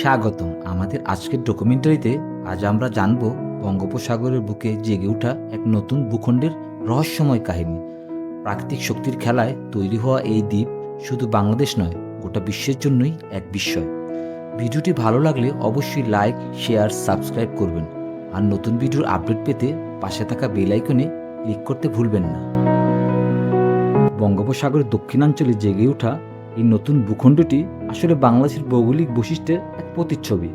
স্বাগতম। আমাদের আজকের ডকুমেন্টারিতে আজ আমরা জানব বঙ্গোপসাগরের বুকে জেগে ওঠা এক নতুন ভূখণ্ডের রহস্যময় কাহিনী। প্রাকৃতিক শক্তির খেলায় তৈরি হওয়া এই দ্বীপ শুধু বাংলাদেশ নয়, গোটা বিশ্বের জন্যই এক বিস্ময়। ভিডিওটি ভালো লাগলে অবশ্যই লাইক শেয়ার সাবস্ক্রাইব করবেন। আর নতুন ভিডিওর আপডেট পেতে পাশে থাকা বেল আইকনে ক্লিক করতে ভুলবেন না। বঙ্গোপসাগরের দক্ষিণাঞ্চলে জেগে ওঠা এই নতুন ভূখণ্ডটি আসলে বাংলাদেশের ভৌগোলিক বৈশিষ্ট্যের প্রতিচ্ছবি।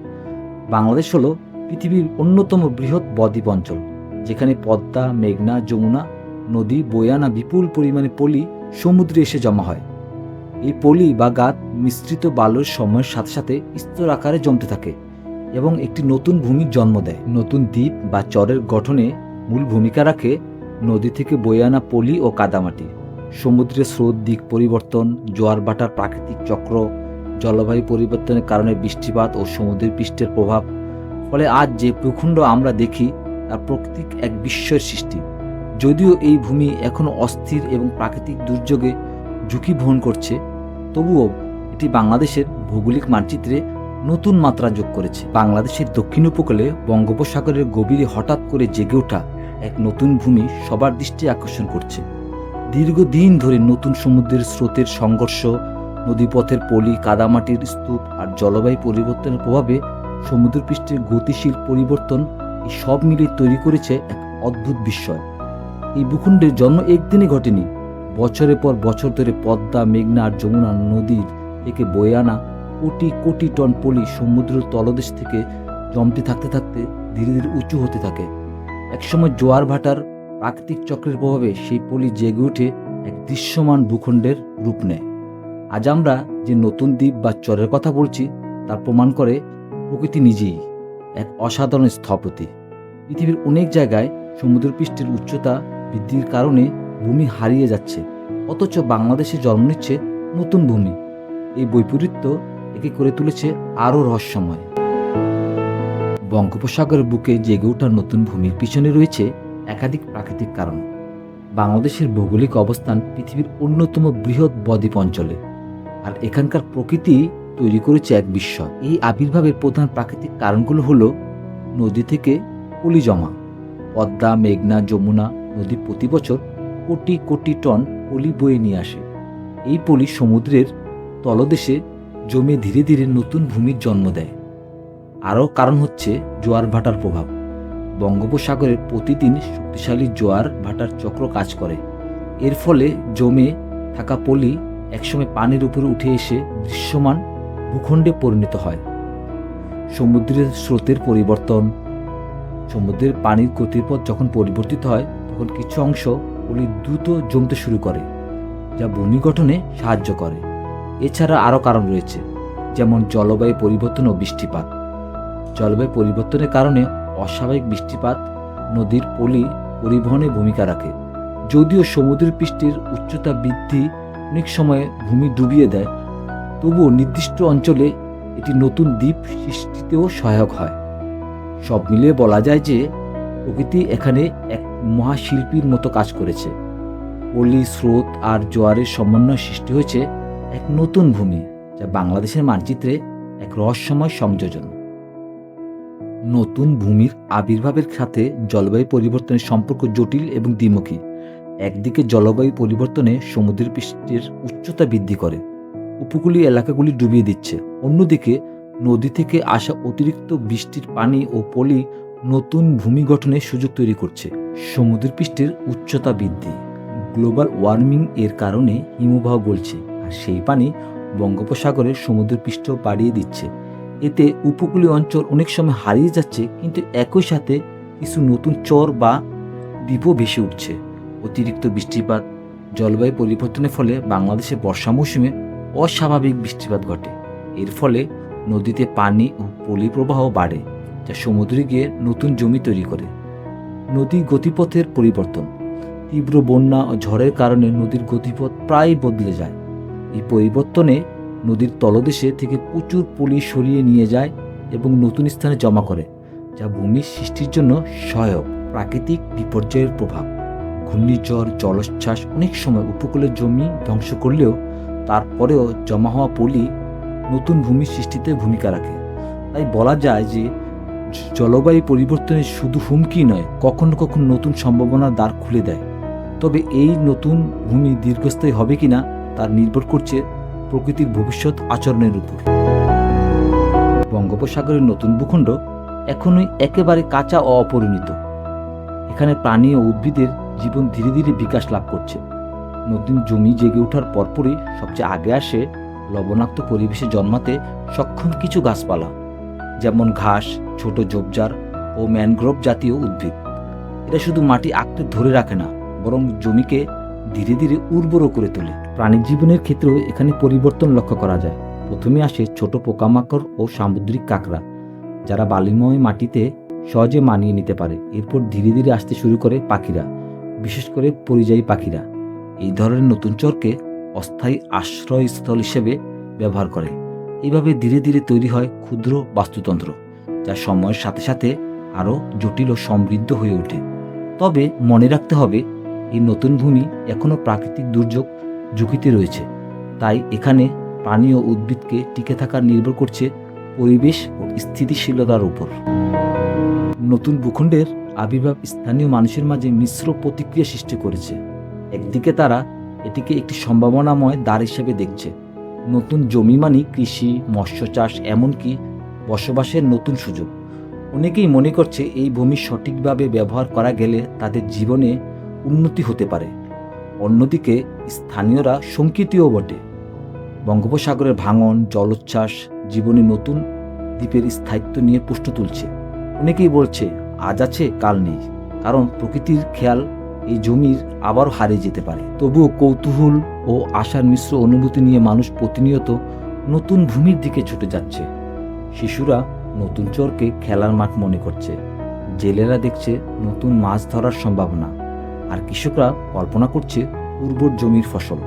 বাংলাদেশ হল পৃথিবীর অন্যতম বৃহৎ বদ্বীপ অঞ্চল, যেখানে পদ্মা, মেঘনা, যমুনা, নদী, বয়ানা বিপুল পরিমাণে পলি সমুদ্রে এসে জমা হয়। এই পলি বা গাত মিশ্রিত বালুর সময়ের সাথে সাথে স্তর আকারে জমতে থাকে এবং একটি নতুন ভূমির জন্ম দেয়। নতুন দ্বীপ বা চরের গঠনে মূল ভূমিকা রাখে নদী থেকে বয়ে আনা পলি ও কাদামাটি। সমুদ্রের স্রোত, দিক পরিবর্তন, জোয়ার ভাটার প্রাকৃতিক চক্র জলবায়ু পরিবর্তনের কারণে বৃষ্টিপাত ও সমুদ্রের পৃষ্ঠের প্রভাব। ফলে আজ যে ভূখণ্ড আমরা দেখি, তার প্রকৃতিক এক বিস্ময়ের সৃষ্টি। যদিও এই ভূমি এখনও অস্থির এবং প্রাকৃতিক দুর্যোগে ঝুঁকি বহন করছে, তবুও এটি বাংলাদেশের ভৌগোলিক মানচিত্রে নতুন মাত্রা যোগ করেছে। বাংলাদেশের দক্ষিণ উপকূলে বঙ্গোপসাগরের গভীরে হঠাৎ করে জেগে ওঠা এক নতুন ভূমি সবার দৃষ্টি আকর্ষণ করছে। দীর্ঘদিন ধরে নতুন সমুদ্রের স্রোতের সংঘর্ষ নদীপথের পলি, কাদামাটির স্তূপ আর জলবায়ু পরিবর্তনের প্রভাবে সমুদ্রপৃষ্ঠের গতিশীল পরিবর্তন এই সব মিলে তৈরি করেছে এক অদ্ভুত বিস্ময়। এই ভূখণ্ডের জন্ম একদিনে ঘটেনি। বছরের পর বছর ধরে পদ্মা, মেঘনা আর যমুনা নদীর থেকে বয়ে আনা কোটি কোটি টন পলি সমুদ্র তলদেশ থেকে জমতে থাকতে থাকতে ধীরে ধীরে উঁচু হতে থাকে। একসময় জোয়ার ভাটার প্রাকৃতিক চক্রের প্রভাবে সেই পলি জেগে উঠে এক দৃশ্যমান ভূখণ্ডের রূপ নেয়। আজ আমরা যে নতুন দ্বীপ বা চরের কথা বলছি, তার প্রমাণ করে প্রকৃতি নিজেই এক অসাধারণ স্থপতি। পৃথিবীর অনেক জায়গায় সমুদ্রপৃষ্ঠের উচ্চতা বৃদ্ধির কারণে ভূমি হারিয়ে যাচ্ছে, অথচ বাংলাদেশে জন্ম নিচ্ছে নতুন ভূমি। এই বৈপরীত্য একে করে তুলেছে আরও রহস্যময়। বঙ্গোপসাগরের বুকে জেগে ওঠার নতুন ভূমির পিছনে রয়েছে একাধিক প্রাকৃতিক কারণ। বাংলাদেশের ভৌগোলিক অবস্থান পৃথিবীর অন্যতম বৃহৎ বদ্বীপ অঞ্চলে। আর এখানকার প্রকৃতি তৈরি করেছে এক বিস্ময়। এই আবির্ভাবের প্রধান প্রাকৃতিক কারণগুলো হলো নদী থেকে পলি জমা, পদ্মা, মেঘনা, যমুনা নদী প্রতি বছর কোটি কোটি টন পলি বয়ে নিয়ে আসে। এই পলি সমুদ্রের তলদেশে জমে ধীরে ধীরে নতুন ভূমির জন্ম দেয়। আরও কারণ হচ্ছে জোয়ার ভাটার প্রভাব। বঙ্গোপসাগরে প্রতিদিন শক্তিশালী জোয়ার ভাটার চক্র কাজ করে। এর ফলে জমে থাকা পলি একসময় পানির উপরে উঠে এসে দৃশ্যমান ভূখণ্ডে পরিণত হয়। সমুদ্রের স্রোতের পরিবর্তন, সমুদ্রের পানির গতিপথ যখন পরিবর্তিত হয়, তখন কিছু অংশ পলি দ্রুত জমতে শুরু করে, যা ভূমি গঠনে সাহায্য করে। এছাড়া আরও কারণ রয়েছে, যেমন জলবায়ু পরিবর্তন ও বৃষ্টিপাত। জলবায়ু পরিবর্তনের কারণে অস্বাভাবিক বৃষ্টিপাত নদীর পলি পরিবহনে ভূমিকা রাখে, যদিও সমুদ্রের পৃষ্ঠের উচ্চতা বৃদ্ধি অনেক সময় ভূমি ডুবিয়ে দেয়, তবুও নির্দিষ্ট অঞ্চলে এটি নতুন দ্বীপ সৃষ্টিতেও সহায়ক হয়। সব মিলিয়ে বলা যায় যে প্রকৃতি এখানে এক মহাশিল্পীর মতো কাজ করেছে। পলি, স্রোত আর জোয়ারের সমন্বয় সৃষ্টি হয়েছে এক নতুন ভূমি, যা বাংলাদেশের মানচিত্রে এক রহস্যময় সংযোজন। নতুন ভূমির আবির্ভাবের সাথে জলবায়ু পরিবর্তনের সম্পর্ক জটিল এবং দ্বিমুখী। একদিকে জলবায়ু পরিবর্তনে সমুদ্রের পৃষ্ঠের উচ্চতা বৃদ্ধি করে, উপকূলীয় এলাকাগুলি ডুবিয়ে দিচ্ছে। অন্যদিকে, নদী থেকে আসা অতিরিক্ত বৃষ্টির পানি ও পলি নতুন ভূমি গঠনের সুযোগ তৈরি করছে। সমুদ্রের পৃষ্ঠের উচ্চতা বৃদ্ধি, গ্লোবাল ওয়ার্মিং এর কারণে হিমবাহ গলছে আর সেই পানি বঙ্গোপসাগরের সমুদ্রের পৃষ্ঠ বাড়িয়ে দিচ্ছে। এতে উপকূলীয় অঞ্চল অনেক সময় হারিয়ে যাচ্ছে, কিন্তু একই সাথে কিছু নতুন চর বা দ্বীপও ভেসে উঠছে। অতিরিক্ত বৃষ্টিপাত, জলবায়ু পরিবর্তনের ফলে বাংলাদেশে বর্ষা মৌসুমে অস্বাভাবিক বৃষ্টিপাত ঘটে। এর ফলে নদীতে পানি ও পলিপ্রবাহ বাড়ে, যা সমুদ্রে গিয়ে নতুন জমি তৈরি করে। নদী গতিপথের পরিবর্তন। তীব্র বন্যা ও ঝড়ের কারণে নদীর গতিপথ প্রায় বদলে যায়। এই পরিবর্তনে নদীর তলদেশে থেকে প্রচুর পলি সরিয়ে নিয়ে যায় এবং নতুন স্থানে জমা করে, যা ভূমির সৃষ্টির জন্য সহায়ক প্রাকৃতিক বিপর্যয়ের প্রভাব। ঘূর্ণিঝড়, জলোচ্ছ্বাস অনেক সময় উপকূলের জমি ধ্বংস করলেও তারপরেও জমা হওয়া পলি নতুন ভূমি সৃষ্টিতে ভূমিকা রাখে। তাই বলা যায় যে জলবায়ু পরিবর্তনের শুধু হুমকি নয়, কখনো কখনো নতুন সম্ভাবনার দ্বার খুলে দেয়। তবে এই নতুন ভূমি দীর্ঘস্থায়ী হবে কিনা তার নির্ভর করছে প্রকৃতির ভবিষ্যৎ আচরণের উপর। বঙ্গোপসাগরের নতুন ভূখণ্ড এখনই একেবারে কাঁচা ও অপরিণত। এখানে প্রাণী ও উদ্ভিদের জীবন ধীরে ধীরে বিকাশ লাভ করছে। নতুন জমি জেগে ওঠার পরপরই সবচেয়ে আগে আসে লবণাক্ত পরিবেশে জন্মাতে সক্ষম কিছু গাছপালা, যেমন ঘাস, ছোট ঝোপঝাড় ও ম্যানগ্রোভ জাতীয় উদ্ভিদ। এটা শুধু মাটি আঁকতে ধরে রাখে না, বরং জমিকে ধীরে ধীরে উর্বরও করে তোলে। প্রাণী জীবনের ক্ষেত্রেও এখানে পরিবর্তন লক্ষ্য করা যায়। প্রথমে আসে ছোট পোকামাকড় ও সামুদ্রিক কাঁকড়া, যারা বালিময় মাটিতে সহজে মানিয়ে নিতে পারে। এরপর ধীরে ধীরে আসতে শুরু করে পাখিরা। বিশেষ করে পরিযায়ী পাখিরা। এই ধরনের নতুন চরকে অস্থায়ী আশ্রয়স্থল হিসেবে ব্যবহার করে। এইভাবে ধীরে ধীরে তৈরি হয় ক্ষুদ্র বাস্তুতন্ত্র, যা সময়ের সাথে সাথে আরও জটিল ও সমৃদ্ধ হয়ে ওঠে। তবে মনে রাখতে হবে, এই নতুন ভূমি এখনও প্রাকৃতিক দুর্যোগ ঝুঁকিতে রয়েছে। তাই এখানে প্রাণী ও উদ্ভিদকে টিকে থাকার নির্ভর করছে পরিবেশ ও স্থিতিশীলতার উপর। নতুন ভূখণ্ডের আবির্ভাব স্থানীয় মানুষের মাঝে মিশ্র প্রতিক্রিয়া সৃষ্টি করেছে। একদিকে তারা এটিকে একটি সম্ভাবনাময় দ্বার হিসেবে দেখছে। নতুন জমি মানে কৃষি, মৎস্য চাষ, এমনকি বসবাসের নতুন সুযোগ। অনেকেই মনে করছে এই ভূমি সঠিকভাবে ব্যবহার করা গেলে তাদের জীবনে উন্নতি হতে পারে। অন্যদিকে স্থানীয়রা শঙ্কিতও বটে। বঙ্গোপসাগরের ভাঙন, জলোচ্ছ্বাস জীবনে নতুন দ্বীপের স্থায়িত্ব নিয়ে প্রশ্ন তুলছে। অনেকেই বলছে আজ আছে, কাল নেই। কারণ প্রকৃতির খেয়াল এই জমির আবারও হারিয়ে যেতে পারে। তবুও কৌতূহল ও আশার মিশ্র অনুভূতি নিয়ে মানুষ প্রতিনিয়ত নতুন ভূমির দিকে ছুটে যাচ্ছে। শিশুরা নতুন চরকে খেলার মাঠ মনে করছে। জেলেরা দেখছে নতুন মাছ ধরার সম্ভাবনা। আর কৃষকরা কল্পনা করছে উর্বর জমির ফসল।